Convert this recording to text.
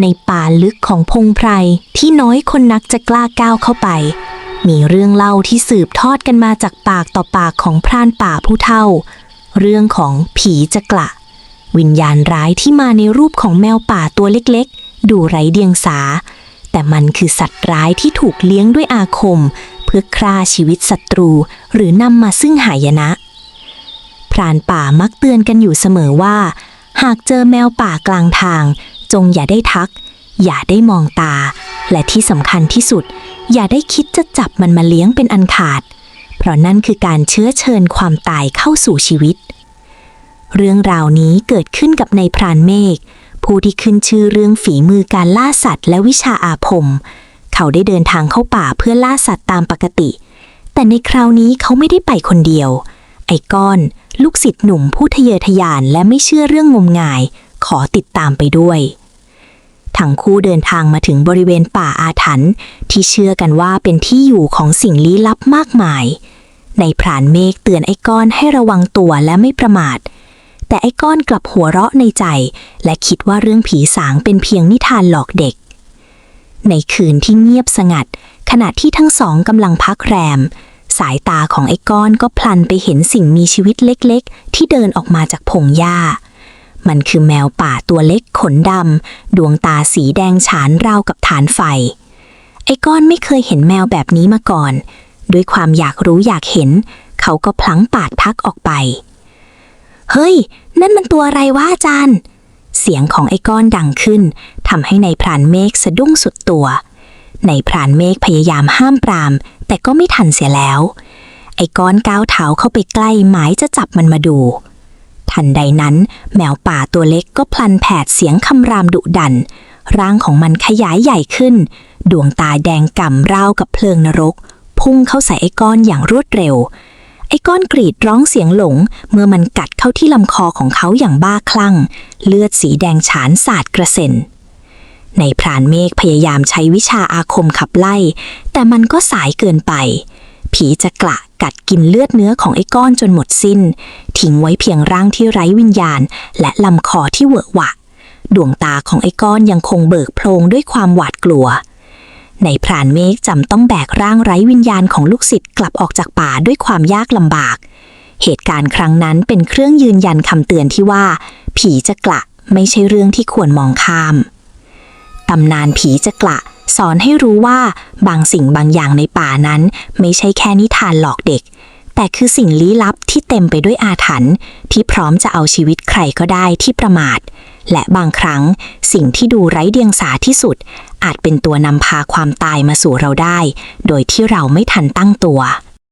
ในป่าลึกของพงไพรที่น้อยคนนักจะกล้าก้าวเข้าไป มีเรื่องเล่าที่สืบทอดกันมาจากปากต่อปากของพรานป่าผู้เฒ่า เรื่องของผีจะกละวิญญาณร้ายที่มาในรูปของแมวป่าตัวเล็กๆ ดูไร้เดียงสา แต่มันคือสัตว์ร้ายที่ถูกเลี้ยงด้วยอาคม เพื่อฆ่าชีวิตศัตรู หรือนำมาซึ่งหายนะ พรานป่ามักเตือนกันอยู่เสมอว่า หากเจอแมวป่ากลางทาง จงอย่าได้ทัก อย่าได้มองตา และที่สำคัญที่สุด อย่าได้คิดจะจับมันมาเลี้ยงเป็นอันขาด เพราะนั่นคือการเชื้อเชิญความตายเข้าสู่ชีวิต เรื่องราวนี้เกิดขึ้นกับนายพรานเมฆผู้ที่ขึ้นชื่อเรื่องฝีมือการล่าสัตว์และวิชาอาคม เขาได้เดินทางเข้าป่าเพื่อล่าสัตว์ตามปกติ แต่ในคราวนี้เขาไม่ได้ไปคนเดียว ไอ้ก้อน ลูกศิษย์หนุ่มผู้ทะเยอทะยานและไม่เชื่อเรื่องงมงาย ขอติดตามไปด้วย ทั้งคู่เดินทางมาถึงบริเวณป่าอาถรรพ์ที่เชื่อกันว่าเป็นที่อยู่ของสิ่งลี้ลับมากมาย ในพรานเมฆเตือนไอ้ก้อนให้ระวังตัวและไม่ประมาท แต่ไอ้ก้อนกลับหัวเราะในใจ และคิดว่าเรื่องผีสางเป็นเพียงนิทานหลอกเด็ก ในคืนที่เงียบสงัด ขณะที่ทั้งสองกำลังพักแรม สายตาของไอ้ก้อนก็พลันไปเห็นสิ่งมีชีวิตเล็ก ๆ ที่เดินออกมาจากพงหญ้า มันคือแมวป่าตัวเล็กขนดำ ดวงตาสีแดงฉานราวกับฐานไฟ ไอ้ก้อนไม่เคยเห็นแมวแบบนี้มาก่อน ด้วยความอยากรู้อยากเห็น เขาก็พลั้งปากทักออกไป เฮ้ย นั่นมันตัวอะไรวะอาจารย์ เสียงของไอ้ก้อนดังขึ้นทำให้ในายพรานเมฆสะดุ้งสุดตัว ในายพรานเมฆพยายามห้ามปราม แต่ก็ไม่ทันเสียแล้ว ไอ้ก้อนก้าวเท้าเข้าไปใกล้หมายจะจับมันมาดู ทันใดนั้น แมวป่าตัวเล็กก็พลันแผดเสียงคำรามดุดัน ร่างของมันขยายใหญ่ขึ้น ดวงตาแดงก่ำราวกับเพลิงนรก พุ่งเข้าใส่ไอ้ก้อนอย่างรวดเร็ว ไอ้ก้อนกรีดร้องเสียงหลง เมื่อมันกัดเข้าที่ลำคอของเขาอย่างบ้าคลั่ง เลือดสีแดงฉานสาดกระเซ็นในพรานเมฆพยายามใช้วิชาอาคมขับไล่ แต่มันก็สายเกินไป ผีจะกละกัดกินเลือดเนื้อของไอ้ก้อนจนหมดสิ้น ทิ้งไว้เพียงร่างที่ไร้วิญญาณ และลำคอที่เหวอะหวะ ดวงตาของไอ้ก้อนยังคงเบิกโพลงด้วยความหวาดกลัว ในพรานเมฆจำต้องแบกร่างไร้วิญญาณของลูกศิษย์กลับออกจากป่าด้วยความยากลำบาก เหตุการณ์ครั้งนั้นเป็นเครื่องยืนยันคำเตือนที่ว่า ผีจะกละไม่ใช่เรื่องที่ควรมองข้าม ตำนานผีจะกละ สอนให้รู้ว่าบางสิ่งบางอย่างในป่านั้น ไม่ใช่แค่นิทานหลอกเด็ก แต่คือสิ่งลี้ลับที่เต็มไปด้วยอาถรรพ์ที่พร้อมจะเอาชีวิตใครก็ได้ที่ประมาท และบางครั้งสิ่งที่ดูไร้เดียงสาที่สุด อาจเป็นตัวนำพาความตายมาสู่เราได้ โดยที่เราไม่ทันตั้งตัว